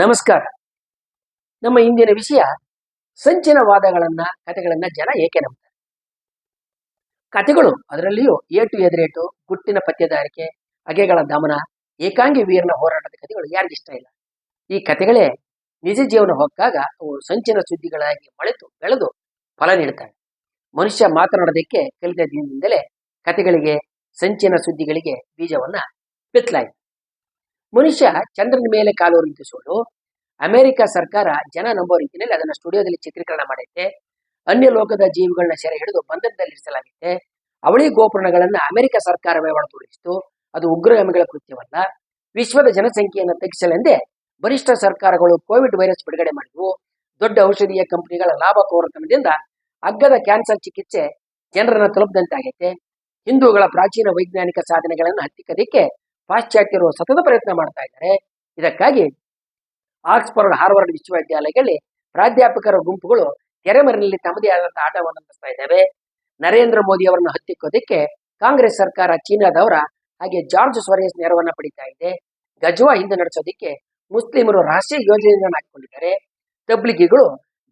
ನಮಸ್ಕಾರ. ನಮ್ಮ ಇಂದಿನ ವಿಷಯ ಸಂಚಿನ ವಾದಗಳನ್ನ, ಕಥೆಗಳನ್ನ ಜನ ಏಕೆ ನಂಬ್ತಾರೆ? ಕಥೆಗಳು ಅದರಲ್ಲಿಯೂ ಏಟು ಎದುರೇಟು, ಗುಟ್ಟಿನ ಪತ್ತೆದಾರಿಕೆ, ಅಗೆಗಳ ದಮನ, ಏಕಾಂಗಿ ವೀರನ ಹೋರಾಟದ ಕಥೆಗಳು ಯಾರಿಗಿಷ್ಟ ಇಲ್ಲ? ಈ ಕಥೆಗಳೇ ನಿಜ ಜೀವನ ಹೊಕ್ಕಾಗ ಅವು ಸಂಚಿನ ಸುದ್ದಿಗಳಾಗಿ ಮಳೆತು, ಬೆಳೆದು ಫಲ ನೀಡುತ್ತವೆ ಮನುಷ್ಯ ಮಾತನಾಡೋದಕ್ಕೆ ಕಲಿತ ದಿನದಿಂದಲೇ ಕಥೆಗಳಿಗೆ, ಸಂಚಿನ ಸುದ್ದಿಗಳಿಗೆ ಬೀಜವನ್ನ ಬಿತ್ತಲಾಯಿತು. ಮನುಷ್ಯ ಚಂದ್ರನ ಮೇಲೆ ಕಾಲು ಅಮೆರಿಕ ಸರ್ಕಾರ ಜನ ನಂಬೋ ರೀತಿಯಲ್ಲಿ ಅದನ್ನ ಸ್ಟುಡಿಯೋದಲ್ಲಿ ಚಿತ್ರೀಕರಣ ಮಾಡೈತೆ ಅನ್ಯ ಲೋಕದ ಜೀವಿಗಳನ್ನ ಸೆರೆ ಹಿಡಿದು ಬಂಧನದಲ್ಲಿರಿಸಲಾಗಿದೆ ಅವಳಿ ಗೋಪುರಣಗಳನ್ನ ಅಮೆರಿಕ ಸರ್ಕಾರವೇ ಒಳತೂಡಿಸಿತು ಅದು ಉಗ್ರಗಾಮಿಗಳ ಕೃತ್ಯವಲ್ಲ. ವಿಶ್ವದ ಜನಸಂಖ್ಯೆಯನ್ನು ತಗ್ಗಿಸಲೆಂದೇ ಬಲಿಷ್ಠ ಸರ್ಕಾರಗಳು ಕೋವಿಡ್ ವೈರಸ್ ಬಿಡುಗಡೆ ಮಾಡಿದವು. ದೊಡ್ಡ ಔಷಧೀಯ ಕಂಪನಿಗಳ ಲಾಭ ಕೋರತನದಿಂದ ಅಗ್ಗದ ಕ್ಯಾನ್ಸರ್ ಚಿಕಿತ್ಸೆ ಜನರನ್ನ ತಲುಪದಂತಾಗೈತೆ. ಹಿಂದೂಗಳ ಪ್ರಾಚೀನ ವೈಜ್ಞಾನಿಕ ಸಾಧನೆಗಳನ್ನು ಹತ್ತಿಕ್ಕದಿಕ್ಕೆ ಪಾಶ್ಚಾತ್ಯರು ಸತತ ಪ್ರಯತ್ನ ಮಾಡ್ತಾ ಇದ್ದಾರೆ. ಇದಕ್ಕಾಗಿ ಆಕ್ಸ್ಫರ್ಡ್ ಹಾರ್ವರ್ಡ್ ವಿಶ್ವವಿದ್ಯಾಲಯಗಳಲ್ಲಿ ಪ್ರಾಧ್ಯಾಪಕರ ಗುಂಪುಗಳು ತೆರೆಮರೆಯಲ್ಲಿ ತಮ್ಮದೇ ಆದಂತಹ ಆಟವನ್ನು ನಡೆಸ್ತಾ ಇದ್ದಾವೆ. ನರೇಂದ್ರ ಮೋದಿ ಅವರನ್ನು ಹತ್ತಿಕ್ಕೋದಕ್ಕೆ ಕಾಂಗ್ರೆಸ್ ಸರ್ಕಾರ ಚೀನಾದವರ ಹಾಗೆ ಜಾರ್ಜ್ ಸ್ವರೇಸ್ ನೆರವನ್ನ ಪಡಿತಾ ಇದೆ. ಗಜ್ವಾ ಹಿಂದೆ ನಡೆಸೋದಕ್ಕೆ ಮುಸ್ಲಿಮರು ರಾಷ್ಟ್ರೀಯ ಯೋಜನೆಯನ್ನು ಹಾಕಿಕೊಂಡಿದ್ದಾರೆ. ತಬ್ಲಿಗಿಗಳು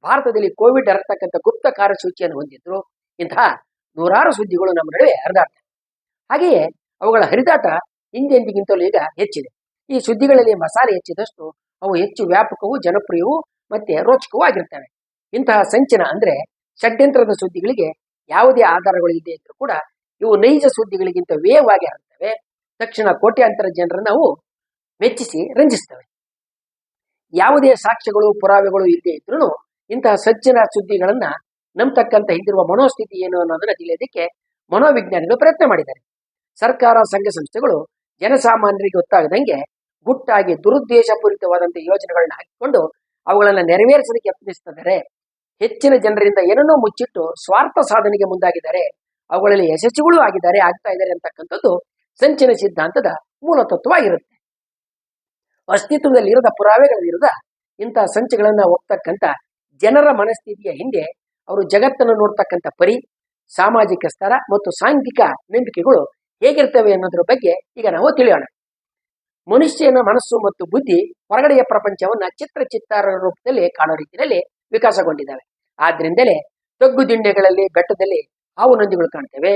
ಭಾರತದಲ್ಲಿ ಕೋವಿಡ್ ಹರಡ್ತಕ್ಕಂಥ ಗುಪ್ತ ಕಾರ್ಯಸೂಚಿಯನ್ನು ಹೊಂದಿದ್ರು. ಇಂತಹ ನೂರಾರು ಸುದ್ದಿಗಳು ನಮ್ಮ ನಡುವೆ ಹರಿದಾಡ್ತವೆ. ಹಾಗೆಯೇ ಅವುಗಳ ಹರಿದಾಟ ಹಿಂದೆಂದಿಗಿಂತಲೂ ಈಗ ಹೆಚ್ಚಿದೆ. ಈ ಸುದ್ದಿಗಳಲ್ಲಿ ಮಸಾಲೆ ಹೆಚ್ಚಿದಷ್ಟು ಅವು ಹೆಚ್ಚು ವ್ಯಾಪಕವೂ, ಜನಪ್ರಿಯವೂ ಮತ್ತೆ ರೋಚಕವೂ ಆಗಿರ್ತವೆ. ಇಂತಹ ಸಂಚನ ಅಂದ್ರೆ ಷಡ್ಯಂತ್ರದ ಸುದ್ದಿಗಳಿಗೆ ಯಾವುದೇ ಆಧಾರಗಳು ಇದೆ ಇದ್ರೂ ಕೂಡ ಇವು ನೈಜ ಸುದ್ದಿಗಳಿಗಿಂತ ವೇಗವಾಗಿ ಹರಡ್ತವೆ. ತಕ್ಷಣ ಕೋಟ್ಯಾಂತರ ಜನರನ್ನ ಅವು ಮೆಚ್ಚಿಸಿ ರಂಜಿಸ್ತವೆ. ಯಾವುದೇ ಸಾಕ್ಷ್ಯಗಳು, ಪುರಾವೆಗಳು ಇಲ್ಲದೆ ಇದ್ರೂ ಇಂತಹ ಸಜ್ಜನ ಸುದ್ದಿಗಳನ್ನ ನಂಬತಕ್ಕಂತ ಹಿಂದಿರುವ ಮನೋಸ್ಥಿತಿ ಏನು ಅನ್ನೋದನ್ನ ತಿಳಿಯೋದಕ್ಕೆ ಮನೋವಿಜ್ಞಾನಿಗಳು ಪ್ರಯತ್ನ ಮಾಡಿದ್ದಾರೆ. ಸರ್ಕಾರ, ಸಂಘ ಸಂಸ್ಥೆಗಳು ಜನಸಾಮಾನ್ಯರಿಗೆ ಗೊತ್ತಾಗದಂಗೆ ಗುಟ್ಟಾಗಿ ದುರುದ್ದೇಶಪೂರಿತವಾದಂಥ ಯೋಜನೆಗಳನ್ನ ಹಾಕಿಕೊಂಡು ಅವುಗಳನ್ನ ನೆರವೇರಿಸಲಿಕ್ಕೆ ಯತ್ನಿಸ್ತಿದ್ದಾರೆ. ಹೆಚ್ಚಿನ ಜನರಿಂದ ಏನನ್ನೋ ಮುಚ್ಚಿಟ್ಟು ಸ್ವಾರ್ಥ ಸಾಧನೆಗೆ ಮುಂದಾಗಿದ್ದಾರೆ. ಅವುಗಳಲ್ಲಿ ಯಶಸ್ವಿಗಳು ಆಗಿದ್ದಾರೆ, ಆಗ್ತಾ ಇದ್ದಾರೆ ಅಂತಕ್ಕಂಥದ್ದು ಸಂಚಿನ ಸಿದ್ಧಾಂತದ ಮೂಲ ತತ್ವವಾಗಿರುತ್ತೆ. ಅಸ್ತಿತ್ವದಲ್ಲಿರದ ಪುರಾವೆಗಳ ವಿರುದ್ಧ ಇಂತಹ ಸಂಚುಗಳನ್ನ ಒಪ್ತಕ್ಕಂಥ ಜನರ ಮನಸ್ಥಿತಿಯ ಹಿಂದೆ ಅವರು ಜಗತ್ತನ್ನು ನೋಡ್ತಕ್ಕಂಥ ಪರಿ, ಸಾಮಾಜಿಕ ಸ್ತರ ಮತ್ತು ಸಾಂಘಿಕ ನಂಬಿಕೆಗಳು ಹೇಗಿರ್ತವೆ ಅನ್ನೋದ್ರ ಬಗ್ಗೆ ಈಗ ನಾವು ತಿಳಿಯೋಣ. ಮನುಷ್ಯನ ಮನಸ್ಸು ಮತ್ತು ಬುದ್ಧಿ ಹೊರಗಡೆಯ ಪ್ರಪಂಚವನ್ನ ಚಿತ್ರ ಚಿತ್ತಾರ ರೂಪದಲ್ಲಿ ಕಾಣೋ ರೀತಿಯಲ್ಲಿ ವಿಕಾಸಗೊಂಡಿದ್ದಾವೆ. ಆದ್ರಿಂದಲೇ ತಗ್ಗು ದಿಂಡೆಗಳಲ್ಲಿ, ಬೆಟ್ಟದಲ್ಲಿ ಹಾವು ನಂದಿಗಳು ಕಾಣ್ತೇವೆ.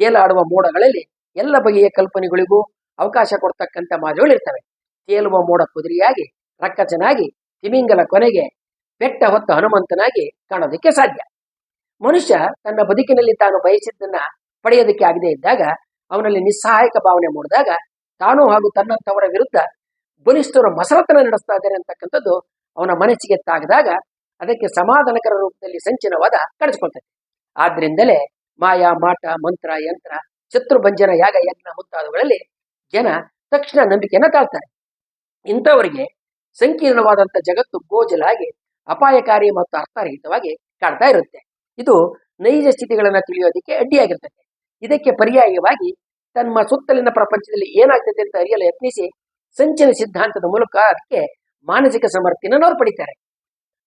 ತೇಲಾಡುವ ಮೋಡಗಳಲ್ಲಿ ಎಲ್ಲ ಬಗೆಯ ಕಲ್ಪನೆಗಳಿಗೂ ಅವಕಾಶ ಕೊಡ್ತಕ್ಕಂಥ ಮಾದರಿಗಳು ಇರ್ತವೆ ತೇಲುವ ಮೋಡ ಕುದುರೆಯಾಗಿ ರಕ್ಕಚನಾಗಿ ತಿಮಿಂಗಲ ಕೊನೆಗೆ, ಬೆಟ್ಟ ಹೊತ್ತ ಹನುಮಂತನಾಗಿ ಕಾಣೋದಕ್ಕೆ ಸಾಧ್ಯ. ಮನುಷ್ಯ ತನ್ನ ಬದುಕಿನಲ್ಲಿ ತಾನು ಬಯಸಿದ್ದನ್ನ ಪಡೆಯೋದಕ್ಕೆ ಆಗದೇ ಇದ್ದಾಗ, ಅವನಲ್ಲಿ ನಿಸ್ಸಹಾಯಕ ಭಾವನೆ ಮೂಡಿದಾಗ ತಾನು ಹಾಗೂ ತನ್ನಂತವರ ವಿರುದ್ಧ ಬಲಿಷ್ಠರ ಮಸರತನ ನಡೆಸ್ತಾ ಇದ್ದಾರೆ ಅಂತಕ್ಕಂಥದ್ದು ಅವನ ಮನಸ್ಸಿಗೆ ತಾಗದಾಗ ಅದಕ್ಕೆ ಸಮಾಧಾನಕರ ರೂಪದಲ್ಲಿ ಸಂಚಿನವಾದ ಕಡಿಸ್ಕೊಳ್ತದೆ ಆದ್ರಿಂದಲೇ ಮಾಯಾ, ಮಾಟ, ಮಂತ್ರ, ಯಂತ್ರ ಶತ್ರುಭಂಜನ ಯಾಗ, ಯಜ್ಞ ಮುಂತಾದವುಗಳಲ್ಲಿ ಜನ ತಕ್ಷಣ ನಂಬಿಕೆಯನ್ನ ತಾಳ್ತಾರೆ. ಇಂಥವರಿಗೆ ಸಂಕೀರ್ಣವಾದಂಥ ಜಗತ್ತು ಗೋಜಲಾಗಿ ಅಪಾಯಕಾರಿ ಮತ್ತು ಅರ್ಥರಹಿತವಾಗಿ ಕಾಡ್ತಾ ಇರುತ್ತೆ. ಇದು ನೈಜ ಸ್ಥಿತಿಗಳನ್ನು ತಿಳಿಯೋದಕ್ಕೆ ಅಡ್ಡಿಯಾಗಿರ್ತದೆ. ಇದಕ್ಕೆ ಪರ್ಯಾಯವಾಗಿ ತಮ್ಮ ಸುತ್ತಲಿನ ಪ್ರಪಂಚದಲ್ಲಿ ಏನಾಗ್ತದೆ ಅಂತ ಅರಿಯಲು ಯತ್ನಿಸಿ ಸಂಚನ ಸಿದ್ಧಾಂತದ ಮೂಲಕ ಅದಕ್ಕೆ ಮಾನಸಿಕ ಅವ್ರು ಪಡಿತಾರೆ.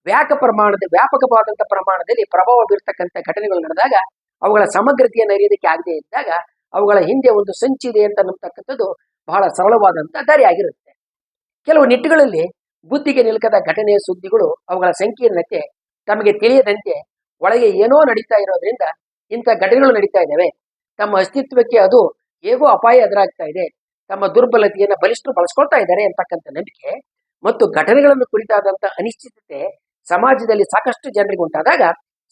ವ್ಯಾಕ ಪ್ರಮಾಣದ ವ್ಯಾಪಕವಾದಂಥ ಪ್ರಮಾಣದಲ್ಲಿ ಪ್ರಭಾವ ಬೀರ್ತಕ್ಕಂಥ ಘಟನೆಗಳು ನಡೆದಾಗ ಅವುಗಳ ಸಮಗ್ರತೆಯನ್ನು ಅರಿಯೋದಕ್ಕೆ ಆಗದೆ ಇದ್ದಾಗ ಅವುಗಳ ಹಿಂದೆ ಒಂದು ಸಂಚಿದೆ ಅಂತ ನಂಬತಕ್ಕಂಥದ್ದು ಬಹಳ ಸರಳವಾದಂತಹ ದಾರಿ ಆಗಿರುತ್ತೆ. ಕೆಲವು ನಿಟ್ಟುಗಳಲ್ಲಿ ಬುದ್ಧಿಗೆ ನಿಲ್ಕದ ಘಟನೆಯ ಸುದ್ದಿಗಳು ಅವುಗಳ ಸಂಕೀರ್ಣತೆ ತಮಗೆ ತಿಳಿಯದಂತೆ ಒಳಗೆ ಏನೋ ನಡೀತಾ ಇರೋದ್ರಿಂದ ಇಂಥ ಘಟನೆಗಳು ನಡೀತಾ ಇದ್ದಾವೆ. ತಮ್ಮ ಅಸ್ತಿತ್ವಕ್ಕೆ ಅದು ಹೇಗೋ ಅಪಾಯ ಎದುರಾಗ್ತಾ ಇದೆ. ತಮ್ಮ ದುರ್ಬಲತೆಯನ್ನು ಬಲಿಷ್ಠರು ಬಳಸ್ಕೊಳ್ತಾ ಇದ್ದಾರೆ ಅಂತಕ್ಕಂಥ ನಂಬಿಕೆ ಮತ್ತು ಘಟನೆಗಳನ್ನು ಕುರಿತಾದಂಥ ಅನಿಶ್ಚಿತತೆ ಸಮಾಜದಲ್ಲಿ ಸಾಕಷ್ಟು ಜನರಿಗೆ ಉಂಟಾದಾಗ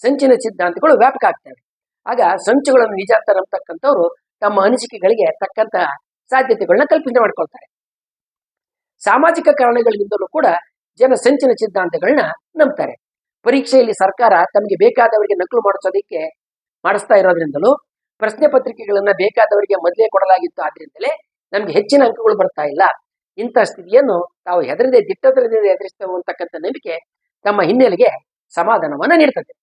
ಸಂಚಿನ ಸಿದ್ಧಾಂತಗಳು ವ್ಯಾಪಕ ಆಗ್ತವೆ. ಆಗ ಸಂಚುಗಳನ್ನು ನಿಜ ಅಂತ ತಮ್ಮ ಅನಿಸಿಕೆಗಳಿಗೆ ತಕ್ಕಂತ ಸಾಧ್ಯತೆಗಳನ್ನ ಕಲ್ಪನೆ ಮಾಡ್ಕೊಳ್ತಾರೆ. ಸಾಮಾಜಿಕ ಕಾರಣಗಳಿಂದಲೂ ಕೂಡ ಜನ ಸಂಚಿನ ಸಿದ್ಧಾಂತಗಳನ್ನ ನಂಬ್ತಾರೆ. ಪರೀಕ್ಷೆಯಲ್ಲಿ ಸರ್ಕಾರ ತಮಗೆ ಬೇಕಾದವರಿಗೆ ನಕಲು ಮಾಡಿಸೋದಕ್ಕೆ ಮಾಡಿಸ್ತಾ ಇರೋದ್ರಿಂದಲೂ ಪ್ರಶ್ನೆ ಪತ್ರಿಕೆಗಳನ್ನ ಬೇಕಾದವರಿಗೆ ಮೊದಲೇ ಕೊಡಲಾಗಿತ್ತು. ಆದ್ರಿಂದಲೇ ನಮ್ಗೆ ಹೆಚ್ಚಿನ ಅಂಕಗಳು ಬರ್ತಾ ಇಲ್ಲ. ಇಂಥ ಸ್ಥಿತಿಯನ್ನು ತಾವು ಹೆದರದೆ ದಿಟ್ಟತನದಿಂದ ಎದುರಿಸ್ತೇವೆ ಅಂತಕ್ಕಂಥ ನಂಬಿಕೆ ತಮ್ಮ ಹಿನ್ನೆಲೆಗೆ ಸಮಾಧಾನವನ್ನ ನೀಡ್ತದೆ.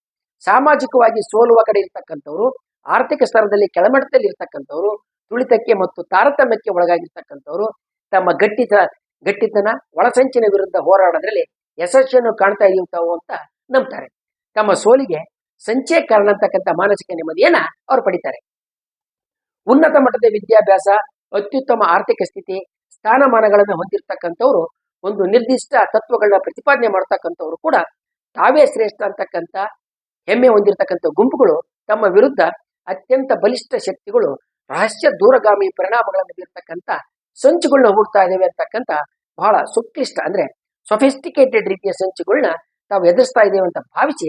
ಸಾಮಾಜಿಕವಾಗಿ ಸೋಲುವ ಕಡೆ ಇರ್ತಕ್ಕಂಥವ್ರು, ಆರ್ಥಿಕ ಸ್ತರದಲ್ಲಿ ಕೆಳಮಟ್ಟದಲ್ಲಿ ಇರ್ತಕ್ಕಂಥವ್ರು, ತುಳಿತಕ್ಕೆ ಮತ್ತು ತಾರತಮ್ಯಕ್ಕೆ ಒಳಗಾಗಿರ್ತಕ್ಕಂಥವ್ರು, ತಮ್ಮ ಗಟ್ಟಿತ, ಗಟ್ಟಿತನ, ಒಳಸಂಚಿನ ವಿರುದ್ಧ ಹೋರಾಡೋದ್ರಲ್ಲಿ ಯಶಸ್ಸನ್ನು ಕಾಣ್ತಾ ಇರ್ತಾವು ಅಂತ ನಂಬ್ತಾರೆ. ತಮ್ಮ ಸೋಲಿಗೆ ಸಂಚೇ ಕಾರಣ ಅಂತಕ್ಕಂಥ ಮಾನಸಿಕ ನೆಮ್ಮದಿಯನ್ನ ಅವ್ರು ಪಡಿತಾರೆ. ಉನ್ನತ ಮಟ್ಟದ ವಿದ್ಯಾಭ್ಯಾಸ, ಅತ್ಯುತ್ತಮ ಆರ್ಥಿಕ ಸ್ಥಿತಿ, ಸ್ಥಾನಮಾನಗಳನ್ನು ಹೊಂದಿರತಕ್ಕಂಥವ್ರು, ಒಂದು ನಿರ್ದಿಷ್ಟ ತತ್ವಗಳನ್ನ ಪ್ರತಿಪಾದನೆ ಮಾಡ್ತಕ್ಕಂಥವ್ರು ಕೂಡ ತಾವೇ ಶ್ರೇಷ್ಠ ಅಂತಕ್ಕಂಥ ಹೆಮ್ಮೆ ಹೊಂದಿರತಕ್ಕಂಥ ಗುಂಪುಗಳು ತಮ್ಮ ವಿರುದ್ಧ ಅತ್ಯಂತ ಬಲಿಷ್ಠ ಶಕ್ತಿಗಳು, ರಹಸ್ಯ ದೂರಗಾಮಿ ಪರಿಣಾಮಗಳನ್ನು ಬೀರ್ತಕ್ಕಂಥ ಸಂಚುಗಳನ್ನ ಹೂಡ್ತಾ ಇದ್ದೇವೆ ಅಂತಕ್ಕಂಥ ಬಹಳ ಸುಕ್ಲಿಷ್ಟ ಅಂದ್ರೆ ಸೊಫಿಸ್ಟಿಕೇಟೆಡ್ ರೀತಿಯ ಸಂಚುಗಳನ್ನ ತಾವು ಎದುರಿಸ್ತಾ ಇದ್ದೇವೆ ಅಂತ ಭಾವಿಸಿ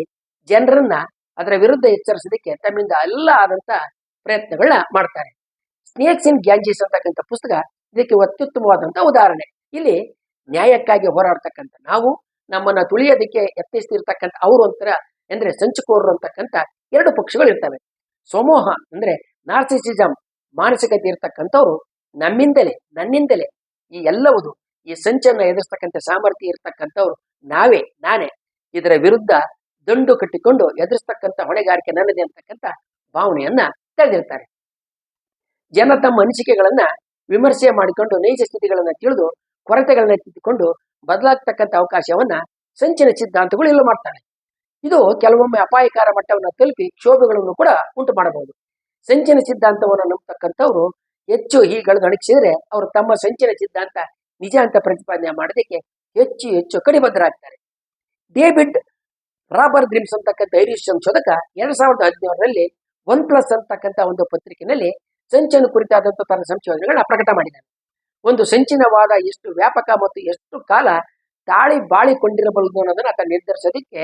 ಜನರನ್ನ ಅದರ ವಿರುದ್ಧ ಎಚ್ಚರಿಸೋದಕ್ಕೆ ತಮ್ಮಿಂದ ಎಲ್ಲ ಆದಂತ ಪ್ರಯತ್ನಗಳನ್ನ ಮಾಡ್ತಾರೆ. ಸ್ನೇಕ್ಸ್ ಇನ್ ಗ್ಯಾಂಜೀಸ್ ಅಂತಕ್ಕಂಥ ಪುಸ್ತಕ ಇದಕ್ಕೆ ಅತ್ಯುತ್ತಮವಾದಂತಹ ಉದಾಹರಣೆ. ಇಲ್ಲಿ ನ್ಯಾಯಕ್ಕಾಗಿ ಹೋರಾಡ್ತಕ್ಕಂಥ ನಾವು, ನಮ್ಮನ್ನ ತುಳಿಯೋದಕ್ಕೆ ಯತ್ನಿಸ್ತಿರ್ತಕ್ಕಂಥ ಅವರು ಒಂಥರ ಅಂದ್ರೆ ಸಂಚುಕೋರರು ಅಂತಕ್ಕಂಥ ಎರಡು ಪಕ್ಷಗಳು ಇರ್ತವೆ. ಸಮೂಹ ಅಂದ್ರೆ ನಾರ್ಸಿಸಿಸಮ್ ಮಾನಸಿಕತೆ ಇರ್ತಕ್ಕಂಥವ್ರು ನಮ್ಮಿಂದಲೇ, ನನ್ನಿಂದಲೇ ಈ ಎಲ್ಲವುದು, ಈ ಸಂಚನ್ನ ಎದುರಿಸ್ತಕ್ಕಂಥ ಸಾಮರ್ಥ್ಯ ಇರ್ತಕ್ಕಂಥವ್ರು ನಾವೇ, ನಾನೇ. ಇದರ ವಿರುದ್ಧ ದಂಡು ಕಟ್ಟಿಕೊಂಡು ಎದುರಿಸ್ತಕ್ಕಂಥ ಹೊಣೆಗಾರಿಕೆ ನನ್ನದೇ ಅಂತಕ್ಕಂಥ ಭಾವನೆಯನ್ನ ತೆಗೆದಿರ್ತಾರೆ ಜನ ತಮ್ಮ ಅನಿಸಿಕೆಗಳನ್ನ ವಿಮರ್ಶೆ ಮಾಡಿಕೊಂಡು ನೈಜ ಸ್ಥಿತಿಗಳನ್ನ ತಿಳಿದು ಕೊರತೆಗಳನ್ನ ತಿದ್ದುಕೊಂಡು ಬದಲಾಗ್ತಕ್ಕಂಥ ಅವಕಾಶವನ್ನ ಸಂಚಿನ ಸಿದ್ಧಾಂತಗಳು ಇಲ್ಲ ಮಾಡ್ತಾರೆ ಇದು ಕೆಲವೊಮ್ಮೆ ಅಪಾಯಕಾರ ಮಟ್ಟವನ್ನು ತಲುಪಿ ಕ್ಷೋಭೆಗಳನ್ನು ಕೂಡ ಉಂಟು ಮಾಡಬಹುದು. ಸಂಚಿನ ಸಿದ್ಧಾಂತವನ್ನು ನಂಬತಕ್ಕಂಥವ್ರು ಹೆಚ್ಚು ಹೀಗಳು ಅಣಗಿಸಿದ್ರೆ ಅವರು ತಮ್ಮ ಸಂಚಿನ ಸಿದ್ಧಾಂತ ನಿಜ ಅಂತ ಪ್ರತಿಪಾದನೆ ಮಾಡೋದಕ್ಕೆ ಹೆಚ್ಚು ಹೆಚ್ಚು ಕಡಿಬದ್ಧರಾಗ್ತಾರೆ. ಡೇವಿಡ್ ರಾಬರ್ ಗ್ರಿಮ್ಸ್ ಅಂತಕ್ಕಂಥ ಐರಿಷ್ ಸಂಶೋಧಕ ಎರಡ್ ಸಾವಿರದ ಹದಿನೇಳರಲ್ಲಿ ಒನ್ ಪ್ಲಸ್ ಅಂತಕ್ಕಂಥ ಒಂದು ಪತ್ರಿಕೆಯಲ್ಲಿ ಸಂಚನ ಕುರಿತಾದಂಥ ತನ್ನ ಸಂಶೋಧನೆಗಳನ್ನ ಪ್ರಕಟ ಮಾಡಿದ್ದಾನೆ. ಒಂದು ಸಂಚಿನ ವಾದ ಎಷ್ಟು ವ್ಯಾಪಕ ಮತ್ತು ಎಷ್ಟು ಕಾಲ ತಾಳಿ ಬಾಳಿಕೊಂಡಿರಬಹುದು ಅನ್ನೋದನ್ನ ಆತ ನಿರ್ಧರಿಸೋದಕ್ಕೆ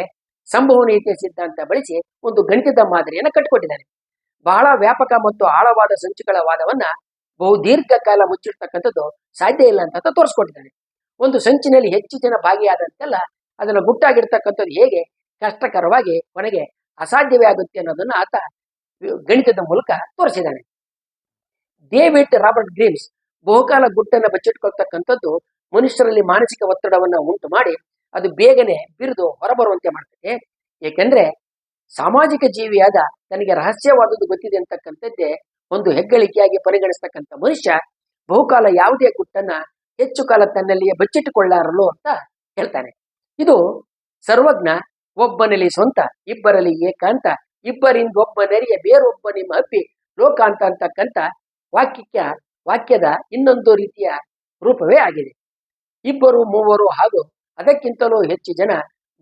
ಸಂಭವನೀಯತೆ ಸಿದ್ಧಾಂತ ಬಳಸಿ ಒಂದು ಗಣಿತದ ಮಾದರಿಯನ್ನು ಕಟ್ಟಿಕೊಟ್ಟಿದ್ದಾನೆ. ಬಹಳ ವ್ಯಾಪಕ ಮತ್ತು ಆಳವಾದ ಸಂಚುಗಳ ವಾದವನ್ನ ಬಹುದೀರ್ಘ ಕಾಲ ಮುಚ್ಚಿಡ್ತಕ್ಕಂಥದ್ದು ಸಾಧ್ಯ ಇಲ್ಲ ಅಂತ ತೋರಿಸ್ಕೊಟ್ಟಿದ್ದಾನೆ. ಒಂದು ಸಂಚಿನಲ್ಲಿ ಹೆಚ್ಚು ಜನ ಭಾಗಿಯಾದಂತೆಲ್ಲ ಅದನ್ನು ಗುಟ್ಟಾಗಿರ್ತಕ್ಕಂಥದ್ದು ಹೇಗೆ? ಕಷ್ಟಕರವಾಗಿ ಕೊನೆಗೆ ಅಸಾಧ್ಯವೇ ಆಗುತ್ತೆ ಅನ್ನೋದನ್ನ ಆತ ಗಣಿತದ ಮೂಲಕ ತೋರಿಸಿದ್ದಾನೆ. ಡೇವಿಡ್ ರಾಬರ್ಟ್ ಗ್ರೀಮ್ಸ್ ಬಹುಕಾಲ ಗುಟ್ಟನ್ನು ಬಚ್ಚಿಟ್ಕೊಳ್ತಕ್ಕಂಥದ್ದು ಮನುಷ್ಯರಲ್ಲಿ ಮಾನಸಿಕ ಒತ್ತಡವನ್ನ ಉಂಟು ಮಾಡಿ ಅದು ಬೇಗನೆ ಬಿರಿದು ಹೊರಬರುವಂತೆ ಮಾಡ್ತದೆ. ಏಕೆಂದ್ರೆ ಸಾಮಾಜಿಕ ಜೀವಿಯಾದ ತನಗೆ ರಹಸ್ಯವಾದದ್ದು ಗೊತ್ತಿದೆ ಅಂತಕ್ಕಂಥದ್ದೇ ಒಂದು ಹೆಗ್ಗಳಿಕೆಯಾಗಿ ಪರಿಗಣಿಸ್ತಕ್ಕಂಥ ಮನುಷ್ಯ ಬಹುಕಾಲ ಯಾವುದೇ ಗುಟ್ಟನ್ನ ಹೆಚ್ಚು ಕಾಲ ತನ್ನಲ್ಲಿಯೇ ಬಚ್ಚಿಟ್ಟುಕೊಳ್ಳಾರಲು ಅಂತ ಹೇಳ್ತಾನೆ. ಇದು ಸರ್ವಜ್ಞ, ಒಬ್ಬನಲ್ಲಿ ಸ್ವಂತ, ಇಬ್ಬರಲ್ಲಿ ಏಕಾಂತ ಇಬ್ಬರಿಂದ ಒಬ್ಬ ನರಿಯ ಬೇರೊಬ್ಬ ನಿಮ್ಮ ಅಪ್ಪಿ ಲೋಕಾಂತ ಅಂತಕ್ಕಂಥ ವಾಕ್ಯಕ್ಕೆ, ವಾಕ್ಯದ ಇನ್ನೊಂದು ರೀತಿಯ ರೂಪವೇ ಆಗಿದೆ. ಇಬ್ಬರು, ಮೂವರು ಹಾಗೂ ಅದಕ್ಕಿಂತಲೂ ಹೆಚ್ಚು ಜನ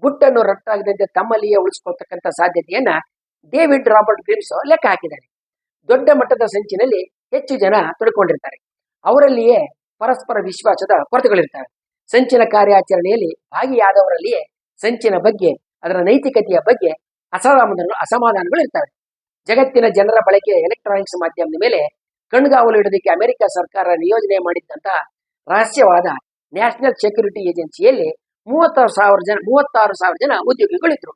ಗುಟ್ಟನ್ನು ರಟ್ಟಾಗದಂತೆ ತಮ್ಮಲ್ಲಿಯೇ ಉಳಿಸ್ಕೊಳ್ತಕ್ಕಂಥ ಸಾಧ್ಯತೆಯನ್ನ ಡೇವಿಡ್ ರಾಬರ್ಟ್ ಗ್ರಿಮ್ಸ್ ಲೆಕ್ಕ ಹಾಕಿದ್ದಾರೆ. ದೊಡ್ಡ ಮಟ್ಟದ ಸಂಚಿನಲ್ಲಿ ಹೆಚ್ಚು ಜನ ತೊಡ್ಕೊಂಡಿರ್ತಾರೆ. ಅವರಲ್ಲಿಯೇ ಪರಸ್ಪರ ವಿಶ್ವಾಸದ ಕೊರತೆಗಳಿರ್ತವೆ. ಸಂಚಿನ ಕಾರ್ಯಾಚರಣೆಯಲ್ಲಿ ಭಾಗಿಯಾದವರಲ್ಲಿಯೇ ಸಂಚಿನ ಬಗ್ಗೆ, ಅದರ ನೈತಿಕತೆಯ ಬಗ್ಗೆ ಅಸಮಾಧಾನ ಅಸಮಾಧಾನಗಳು ಇರ್ತವೆ. ಜಗತ್ತಿನ ಜನರ ಬಳಕೆ ಎಲೆಕ್ಟ್ರಾನಿಕ್ಸ್ ಮಾಧ್ಯಮದ ಮೇಲೆ ಕಣ್ಗಾವಲು ಇಡೋದಕ್ಕೆ ಅಮೆರಿಕ ಸರ್ಕಾರ ನಿಯೋಜನೆ ಮಾಡಿದ್ದಂತಹ ರಹಸ್ಯವಾದ ನ್ಯಾಷನಲ್ ಸೆಕ್ಯೂರಿಟಿ ಏಜೆನ್ಸಿಯಲ್ಲಿ ಮೂವತ್ತಾರು ಸಾವಿರ ಜನ, ಮೂವತ್ತಾರು ಸಾವಿರ ಜನ ಉದ್ಯೋಗಿಗಳಿದ್ರು.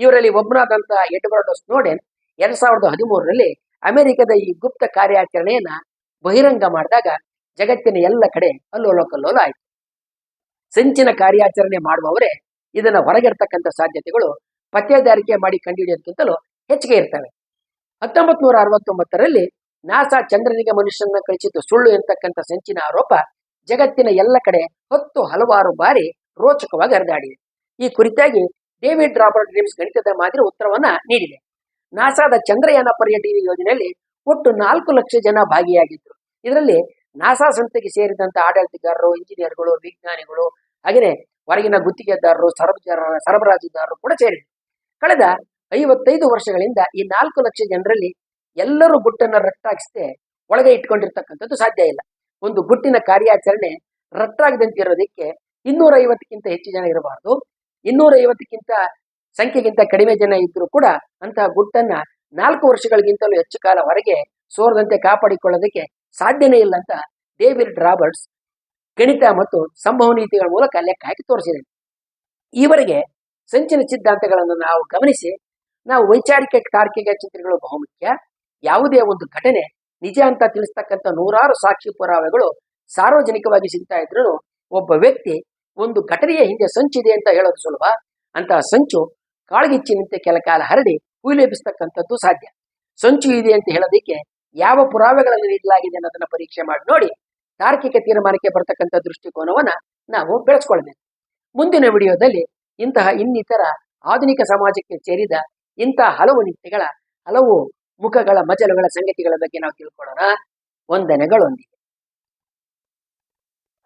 ಇವರಲ್ಲಿ ಒಬ್ಬನಾದಂತಹ ಎಡ್ವರ್ಡ್ ಸ್ನೋಡೆನ್ ಎರಡ್ ಸಾವಿರದ ಹದಿಮೂರರಲ್ಲಿ ಅಮೆರಿಕದ ಈ ಗುಪ್ತ ಕಾರ್ಯಾಚರಣೆಯನ್ನ ಬಹಿರಂಗ ಮಾಡಿದಾಗ ಜಗತ್ತಿನ ಎಲ್ಲ ಕಡೆ ಅಲ್ಲೋಲ ಕಲ್ಲೋಲ ಆಯಿತು ಸಂಚಿನ ಕಾರ್ಯಾಚರಣೆ ಮಾಡುವವರೇ ಇದನ್ನ ಹೊರಗಿರ್ತಕ್ಕಂಥ ಸಾಧ್ಯತೆಗಳು ಪತ್ತೇದಾರಿಕೆ ಮಾಡಿ ಕಂಡುಹಿಡಿಯೋದಕ್ಕಿಂತಲೂ ಹೆಚ್ಚಿಗೆ ಇರ್ತವೆ. ಹತ್ತೊಂಬತ್ ನೂರ ಅರವತ್ತೊಂಬತ್ತರಲ್ಲಿ ನಾಸಾ ಚಂದ್ರನಿಗೆ ಮನುಷ್ಯನ ಕಳಿಸಿದ್ದು ಸುಳ್ಳು ಎಂತಕ್ಕಂಥ ಸಂಚಿನ ಆರೋಪ ಜಗತ್ತಿನ ಎಲ್ಲ ಕಡೆ ಹತ್ತು ಹಲವಾರು ಬಾರಿ ರೋಚಕವಾಗಿ ಹರಿದಾಡಿದೆ. ಈ ಕುರಿತಾಗಿ ಡೇವಿಡ್ ರಾಬರ್ಟ್ ಡ್ರೀಮ್ಸ್ ಗಣಿತದ ಮಾದರಿ ಉತ್ತರವನ್ನ ನೀಡಿದೆ. ನಾಸಾದ ಚಂದ್ರಯಾನ ಪರ್ಯಟನೆ ಯೋಜನೆಯಲ್ಲಿ ಒಟ್ಟು ನಾಲ್ಕು ಲಕ್ಷ ಜನ ಭಾಗಿಯಾಗಿದ್ದರು ಇದರಲ್ಲಿ ನಾಸಾ ಸಂಸ್ಥೆಗೆ ಸೇರಿದಂತ ಆಡಳಿತಗಾರರು, ಇಂಜಿನಿಯರ್ಗಳು, ವಿಜ್ಞಾನಿಗಳು, ಹಾಗೆಯೇ ಹೊರಗಿನ ಗುತ್ತಿಗೆದಾರರು ಸರಬರಾಜ ಸರಬರಾಜುದಾರರು ಕೂಡ ಸೇರಿದ್ರು. ಕಳೆದ ಐವತ್ತೈದು ವರ್ಷಗಳಿಂದ ಈ ನಾಲ್ಕು ಲಕ್ಷ ಜನರಲ್ಲಿ ಎಲ್ಲರೂ ಗುಟ್ಟನ್ನ ರಟ್ಟಾಗಿಸದೆ ಒಳಗೆ ಇಟ್ಕೊಂಡಿರ್ತಕ್ಕಂಥದ್ದು ಸಾಧ್ಯ ಇಲ್ಲ. ಒಂದು ಗುಟ್ಟಿನ ಕಾರ್ಯಾಚರಣೆ ರಟ್ಟಾಗದಂತೆ ಇರೋದಕ್ಕೆ ಇನ್ನೂರ ಐವತ್ತಕ್ಕಿಂತ ಹೆಚ್ಚು ಜನ ಇರಬಾರ್ದು. ಇನ್ನೂರ ಐವತ್ತಕ್ಕಿಂತ ಸಂಖ್ಯೆಗಿಂತ ಕಡಿಮೆ ಜನ ಇದ್ರೂ ಕೂಡ ಅಂತಹ ಗುಟ್ಟನ್ನ ನಾಲ್ಕು ವರ್ಷಗಳಿಗಿಂತಲೂ ಹೆಚ್ಚು ಕಾಲ ಹೊರಗೆ ಸೋರದಂತೆ ಕಾಪಾಡಿಕೊಳ್ಳೋದಕ್ಕೆ ಸಾಧ್ಯನೇ ಇಲ್ಲ ಅಂತ ಡೇವಿಡ್ ರಾಬರ್ಟ್ಸ್ ಗಣಿತ ಮತ್ತು ಸಂಭವನೀತಿಗಳ ಮೂಲಕ ಲೆಕ್ಕ ಹಾಕಿ ತೋರಿಸಿದೆ ಈವರೆಗೆ ಸಂಚಿನ ಸಿದ್ಧಾಂತಗಳನ್ನು ನಾವು ಗಮನಿಸಿ, ನಾವು ವೈಚಾರಿಕ ತಾರ್ಕಿಕ ಚಿಂತನೆಗಳು ಬಹುಮುಖ್ಯ ಯಾವುದೇ ಒಂದು ಘಟನೆ ನಿಜ ಅಂತ ತಿಳಿಸ್ತಕ್ಕಂಥ ನೂರಾರು ಸಾಕ್ಷಿ ಪುರಾವೆಗಳು ಸಾರ್ವಜನಿಕವಾಗಿ ಸಿಗ್ತಾ ಇದ್ರು ಒಬ್ಬ ವ್ಯಕ್ತಿ ಒಂದು ಘಟನೆಯ ಹಿಂದೆ ಸಂಚಿದೆ ಅಂತ ಹೇಳೋದು ಸುಲಭ. ಅಂತಹ ಸಂಚು ಕಾಳ್ಗಿಚ್ಚಿನಂತೆ ಕೆಲ ಕಾಲ ಹರಡಿ ಹುಯಿಲೆಬ್ಬಿಸ್ತಕ್ಕಂಥದ್ದು ಸಾಧ್ಯ. ಸಂಚು ಇದೆ ಅಂತ ಹೇಳೋದಕ್ಕೆ ಯಾವ ಪುರಾವೆಗಳನ್ನು ನೀಡಲಾಗಿದೆ ಅನ್ನೋದನ್ನ ಪರೀಕ್ಷೆ ಮಾಡಿ ನೋಡಿ, ತಾರ್ಕಿಕ ತೀರ್ಮಾನಕ್ಕೆ ಬರತಕ್ಕಂಥ ದೃಷ್ಟಿಕೋನವನ್ನ ನಾವು ಬೆಳೆಸ್ಕೊಳ್ಬೇಕು. ಮುಂದಿನ ವಿಡಿಯೋದಲ್ಲಿ ಇಂತಹ ಇನ್ನಿತರ ಆಧುನಿಕ ಸಮಾಜಕ್ಕೆ ಸೇರಿದ ಇಂತಹ ಹಲವು ನಿತ್ಯಗಳ ಹಲವು ಮುಖಗಳ, ಮಜಲುಗಳ ಸಂಗತಿಗಳ ಬಗ್ಗೆ ನಾವು ತಿಳ್ಕೊಳ್ಳೋಣ. ವಂದನೆಗಳೊಂದಿಗೆ.